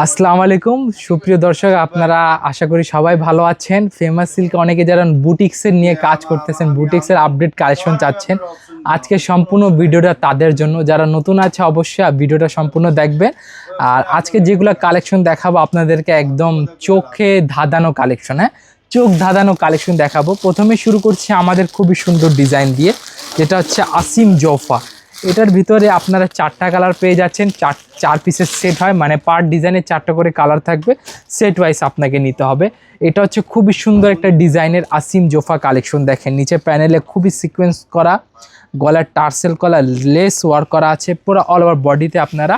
আসসালামু আলাইকুম। সুপ্রিয় দর্শক, আপনারা আশা করি সবাই ভালো আছেন। ফেমাস সিল্কে অনেকে যারা বুটিক্সের নিয়ে কাজ করতেছেন বুটিক্সের আপডেট কালেকশন চাচ্ছেন, আজকে সম্পূর্ণ ভিডিওটা তাদের জন্য। যারা নতুন আছে, অবশ্যই ভিডিওটা সম্পূর্ণ দেখবেন। আর আজকে যেগুলো কালেকশন দেখাবো, আপনাদেরকে একদম চোখে ধাঁধানো কালেকশন হ্যাঁ? চোখ ধাঁধানো কালেকশন দেখাবো। প্রথমে শুরু করছি আমাদের খুবই সুন্দর ডিজাইন দিয়ে, যেটা হচ্ছে আসিম জোফা এটার ভিতরে আপনারা চারটা কালার পেয়ে যাচ্ছেন। চার চার পিসের সেট হয় মানে পার ডিজাইনের চারটা করে কালার থাকবে। সেট ওয়াইজ আপনাকে নিতে হবে। এটা হচ্ছে খুবই সুন্দর একটা ডিজাইনের আসিম জোফা কালেকশন দেখেন। নিচে প্যানেলে খুবই সিকোয়েন্স করা, গলার টার্সেল করা লেস ওয়ার্ক করা আছে, পুরো অল ওভার বডিতে আপনারা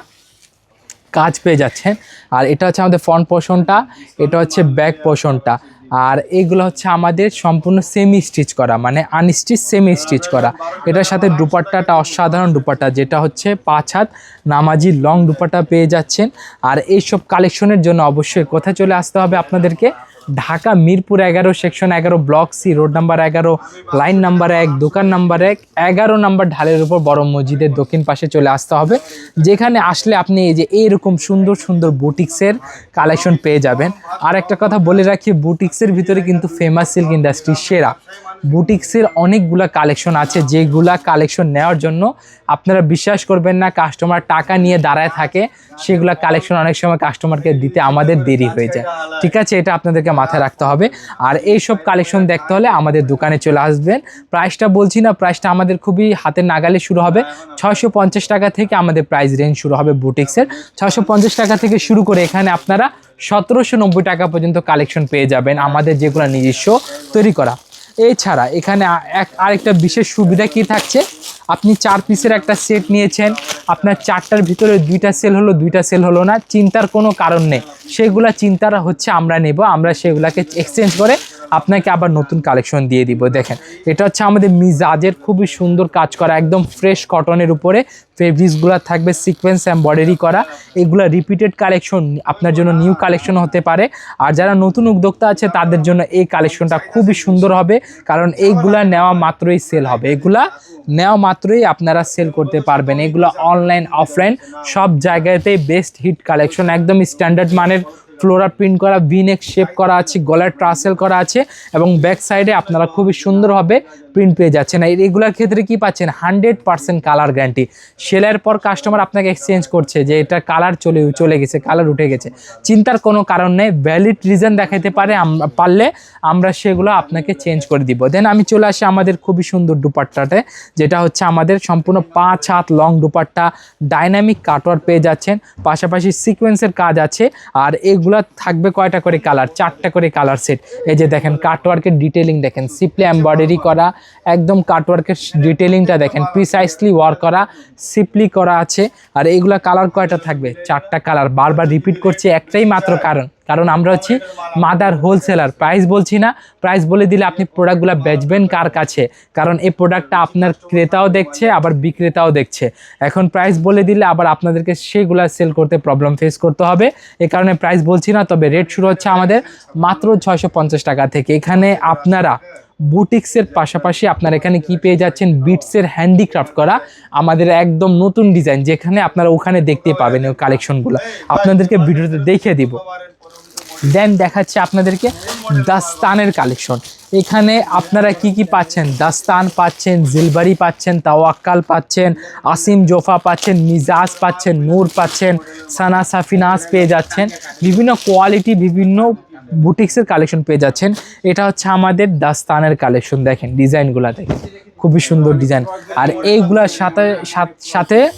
কাজ পেয়ে যাচ্ছেন। আর এটা হচ্ছে আমাদের ফ্রন্ট পোর্শনটা এটা হচ্ছে ব্যাক পোর্শনটা আর এগুলো হচ্ছে আমাদের সম্পূর্ণ সেমি স্টিচ করা মানে আনস্টিচ সেমি স্টিচ করা। এটার সাথে দুপাট্টাটা অসাধারণ দুপাট্টা, যেটা হচ্ছে পাঁচ হাত নামাজি লং দুপাট্টা পেয়ে যাচ্ছেন। আর এইসব কালেকশনের জন্য অবশ্যই কোথায় চলে আসতে হবে আপনাদেরকে? ঢাকা মিরপুর এগারো, সেকশন এগারো, ব্লক সি, রোড নাম্বার এগারো, লাইন নাম্বার এক, দোকান নাম্বার এক, এগারো নাম্বার ঢালের উপর বড় মসজিদের দক্ষিণ পাশে চলে আসতে হবে। যেখানে আসলে আপনি এই যে এইরকম সুন্দর সুন্দর বুটিক্সের কালেকশন পেয়ে যাবেন। আর একটা কথা বলে রাখি, বুটিক্সের ভিতরে কিন্তু ফেমাস সিল্ক ইন্ডাস্ট্রি সেরা। বুটিক্সের অনেকগুলা কালেকশন আছে, যেগুলা কালেকশন নেওয়ার জন্য আপনারা বিশ্বাস করবেন না কাস্টমার টাকা নিয়ে দাঁড়ায় থাকে, সেগুলা কালেকশন অনেক সময় কাস্টমারকে দিতে আমাদের দেরি হয়ে যায়। ঠিক আছে, এটা আপনাদেরকে মাথায় রাখতে হবে। আর এই সব কালেকশন দেখতে হলে আমাদের দোকানে চলে আসবেন। প্রাইসটা বলছি না প্রাইসটা আমাদের খুবই হাতের নাগালে শুরু হবে। পঞ্চাশ টাকা থেকে আমাদের প্রাইস রেঞ্জ শুরু হবে বুটিক্সের। পঞ্চাশ টাকা থেকে শুরু করে এখানে আপনারা সতেরোশো নব্বই টাকা পর্যন্ত কালেকশন পেয়ে যাবেন আমাদের যেগুলো নিজস্ব তৈরি করা। এছাড়া এখানে আরেকটা বিশেষ সুবিধা কি থাকছে? আপনি চার পিসের একটা সেট নিয়েছেন, আপনার চারটার ভিতরে দুইটা সেল হলো, দুইটা সেল হলো না, চিন্তার কোনো কারণ নেই। সেগুলা চিন্তারা হচ্ছে, আমরা নেব, আমরা সেগুলাকে এক্সচেঞ্জ করে আপনাকে আবার নতুন কালেকশন দিয়ে দিব। দেখেন, এটা হচ্ছে আমাদের মিজাজের খুবই সুন্দর কাজ করা, একদম ফ্রেশ কটনের উপরে। ফেব্রিক্সগুলো থাকবে সিকোয়েন্স এম্বয়ডারি করা। এগুলো রিপিটেড কালেকশন আপনার জন্য নিউ কালেকশন হতে পারে। আর যারা নতুন উদ্যোক্তা আছে, তাদের জন্য এই কালেকশনটা খুবই সুন্দর হবে। কারণ এইগুলা নেওয়া মাত্রই সেল হবে। এগুলা নেওয়া মাত্রই আপনারা সেল করতে পারবেন। এগুলো অনলাইন অফলাইন সব জায়গাতেই বেস্ট হিট কালেকশন একদম স্ট্যান্ডার্ড মানের ফ্লোরা প্রিন্ট করা ভিনেক শেপ করা আছে গলার ট্রাসেল করা আছে এবং ব্যাক সাইডে আপনারা খুবই সুন্দরভাবে প্রিন্ট পেয়ে যাচ্ছেন। আর এগুলোর ক্ষেত্রে কি পাচ্ছেন? হান্ড্রেড পার্সেন্ট কালার গ্যারান্টি সেলাইয়ের পর কাস্টমার আপনাকে এক্সচেঞ্জ করছে যে এটা কালার চলে চলে গেছে কালার উঠে গেছে। চিন্তার কোনো কারণ নেই ভ্যালিড রিজন দেখাতে পারে পারলে আমরা সেগুলো আপনাকে চেঞ্জ করে দিব। দেন আমি চলে আসি আমাদের খুবই সুন্দর দুপাট্টাতে, যেটা হচ্ছে আমাদের সম্পূর্ণ পাঁচ হাত লং দুপাট্টা ডাইনামিক কাটওয়ার পেয়ে যাচ্ছেন। পাশাপাশি সিকোয়েন্সের কাজ আছে, আর এগুলা থাকবে কয়টা করে কালার চারটা করে কালার সেট এই যে দেখেন কাটওয়ার্কের ডিটেলিং দেখেন সিপলি এমব্রয়ডারি করা একদম কাটওয়ার্কের ডিটেলিংটা দেখেন। প্রিসাইসলি ওয়ার্ক করা সিপলি করা আছে। আর এইগুলা কালার কয়টা থাকবে? চারটা কালার বারবার রিপিট করছি, একটাই মাত্র কারণ। কারণ আমরা হচ্ছি মাদার হোলসেলার প্রাইস বলছি না। প্রাইস বলে দিলে আপনি প্রোডাক্টগুলো বেচবেন কার কাছে? কারণ এই প্রোডাক্টটা আপনার ক্রেতাও দেখছে, আবার বিক্রেতাও দেখছে। এখন প্রাইস বলে দিলে আবার আপনাদেরকে সেগুলা সেল করতে প্রবলেম ফেস করতে হবে। এই কারণে প্রাইস বলছি না, তবে রেট শুরু হচ্ছে আমাদের মাত্র ছয়শো পঞ্চাশ টাকা থেকে। এখানে আপনারা বুটিক্সের পাশাপাশি আপনারা এখানে কি পেয়ে যাচ্ছেন? বিটসের হ্যান্ডিক্রাফট করা আমাদের একদম নতুন ডিজাইন, যেখানে আপনারা ওখানে দেখতে পাবেন ওই কালেকশনগুলো। আপনাদেরকে ভিডিওতে দেখে দিব। দেন দেখাচ্ছে আপনাদেরকে দাস্তানের কালেকশন। এখানে আপনারা কি কি পাচ্ছেন? দাস্তান পাচ্ছেন, জিলবারি পাচ্ছেন, তাওয়াক্কাল পাচ্ছেন, আসিম জোফা পাচ্ছেন, মিজাজ পাচ্ছেন, নূর পাচ্ছেন, সানা সাফিনাস পেয়ে যাচ্ছেন। বিভিন্ন কোয়ালিটি, বিভিন্ন বুটিক্সের কালেকশন পেয়ে যাচ্ছেন। এটা হচ্ছে আমাদের দাস্তানের কালেকশন দেখেন ডিজাইনগুলো দেখেন। খুবই সুন্দর ডিজাইন। আর এইগুলার সাথে, সাথ-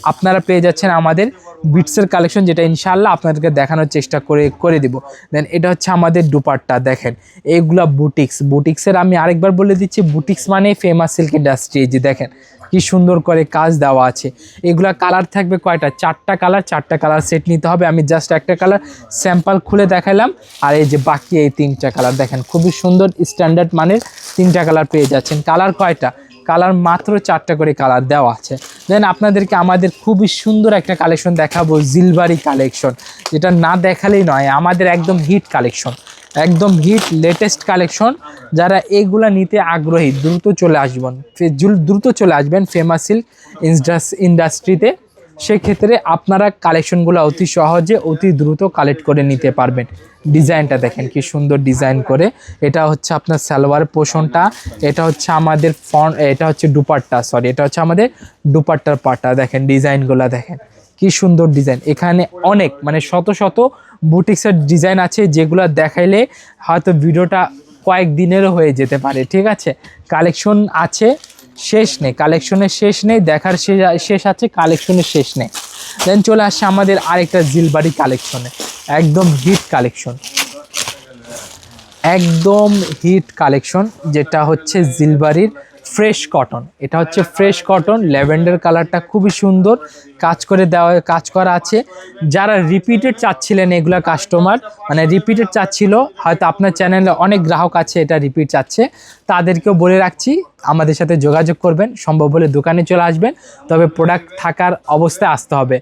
আপনারা পেয়ে যাচ্ছেন আমাদের বিটসের কালেকশন যেটা ইনশাল্লাহ আপনাদেরকে দেখানোর চেষ্টা করে করে দিব। দেন এটা হচ্ছে আমাদের দুপাট্টা, দেখেন। এইগুলা বুটিক্স বুটিক্সের আমি আরেকবার বলে দিচ্ছি বুটিক্স মানে ফেমাস সিল্ক ইন্ডাস্ট্রি যে দেখেন, কি সুন্দর করে কাজ দেওয়া আছে। এগুলা কালার থাকবে কয়টা? চারটা কালার চারটা কালার সেট নিতে হবে। আমি জাস্ট একটা কালার স্যাম্পল খুলে দেখালাম, আর এই যে বাকি এই তিনটা কালার দেখেন, খুবই সুন্দর স্ট্যান্ডার্ড মানের তিনটা কালার পেয়ে যাচ্ছেন। কালার কয়টা? কালার মাত্র চারটা করে কালার দেওয়া আছে। দেন আপনাদেরকে আমাদের খুবই সুন্দর একটা কালেকশন দেখাবো, জিলবারি কালেকশন। যেটা না দেখালেই নয়, আমাদের একদম হিট কালেকশন। একদম হিট লেটেস্ট কালেকশন। যারা এগুলা নিতে আগ্রহী, দ্রুত চলে আসবেন। দ্রুত চলে আসবেন ফেমাস সিল্ক ইন্ডাস্ট্রিতে সেক্ষেত্রে আপনারা কালেকশনগুলো অতি সহজে, অতি দ্রুত কালেক্ট করে নিতে পারবেন। ডিজাইনটা দেখেন কি সুন্দর ডিজাইন করে। এটা হচ্ছে আপনার সালোয়ার পোষণটা, এটা হচ্ছে আমাদের ফন এটা হচ্ছে দুপাট্টা সরি এটা হচ্ছে আমাদের দুপাট্টার পাট্টা দেখেন ডিজাইনগুলো দেখেন, কি সুন্দর ডিজাইন এখানে অনেক মানে শত শত বুটিক্সের ডিজাইন আছে, যেগুলো দেখাইলে হয়তো ভিডিওটা কয়েক দিনেরও হয়ে যেতে পারে, ঠিক আছে? কালেকশন আছে শেষ নেই, কালেকশনের শেষ নেই, দেখার শেষ শেষ আছে, কালেকশনের শেষ নেই। দেন চলে আসছে আমাদের আরেকটা জিলবাড়ি কালেকশনে, একদম হিট কালেকশন। একদম হিট কালেকশন, যেটা হচ্ছে জিলবাড়ির ফ্রেশ কটন। এটা হচ্ছে ফ্রেশ কটন, ল্যাভেন্ডার কালারটা খুবই সুন্দর। কাজ করে দেওয়া, কাজ করা আছে। যারা রিপিটেড চাচ্ছিলেন এগুলা কাস্টমার মানে রিপিটেড চাচ্ছিল, হয়তো আপনার চ্যানেলে অনেক গ্রাহক আছে এটা রিপিট চাচ্ছে, তাদেরকেও বলে রাখছি, আমাদের সাথে যোগাযোগ করবেন, সম্ভব হলে দোকানে চলে আসবেন। তবে প্রোডাক্ট থাকার অবস্থায় আসতে হবে।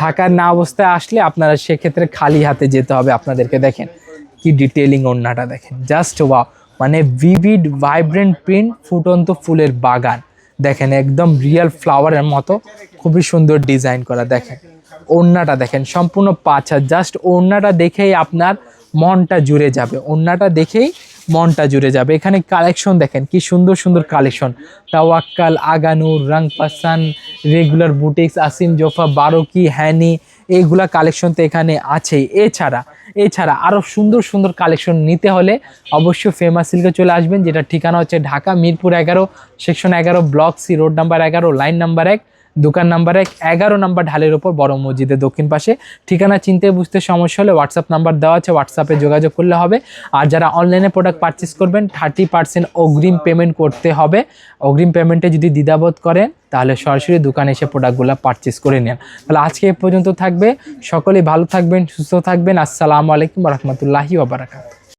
থাকার না অবস্থায় আসলে আপনারা সেক্ষেত্রে খালি হাতে যেতে হবে আপনাদেরকে দেখেন। কি ডিটেলিং ওড়নাটা দেখেন। জাস্ট ওয়া মানে ভিভিড ভাইব্রেন্ট প্রিন্ট ফুটন্ত ফুলের বাগান। দেখেন, একদম রিয়েল ফ্লাওয়ারের মতো, খুবই সুন্দর ডিজাইন করা, দেখেন। ওড়নাটা দেখেন, সম্পূর্ণ পাঁচা জাস্ট ওড়নাটা দেখেই আপনার মনটা জুড়ে যাবে। ওড়নাটা দেখেই মনটা জুড়ে যাবে। এখানে কালেকশন দেখেন, কি সুন্দর সুন্দর কালেকশন তাওয়াক্কাল, আগানুর রং পাসান regular boutiques Asim, Jofa, Baroque, হ্যানি এইগুলা কালেকশন তো এখানে আছেই। এছাড়া এছাড়া আরও সুন্দর সুন্দর কালেকশন নিতে হলে অবশ্যই ফেমাস সিল্কে চলে আসবেন যেটা ঠিকানা হচ্ছে ঢাকা মিরপুর এগারো সেকশন এগারো ব্লক সি রোড নাম্বার এগারো লাইন নাম্বার এক। দোকান নাম্বার এক, এগারো নাম্বার ঢালের ওপর বড় মসজিদের দক্ষিণ পাশে। ঠিকানা চিনতে বুঝতে সমস্যা হলে হোয়াটসঅ্যাপ নাম্বার দেওয়া আছে হোয়াটসঅ্যাপে যোগাযোগ করলে হবে। আর যারা অনলাইনে প্রোডাক্ট পারচেস করবেন থার্টি পার্সেন্ট অগ্রিম পেমেন্ট করতে হবে। অগ্রিম পেমেন্টে যদি দ্বিধাবোধ করেন, তাহলে সরাসরি দোকানে এসে প্রোডাক্টগুলো পারচেস করে নেন। তাহলে আজকে এ পর্যন্ত থাকবে। সকলেই ভালো থাকবেন, সুস্থ থাকবেন। আসসালামু আলাইকুম রহমতুল্লাহি ওবরাকাত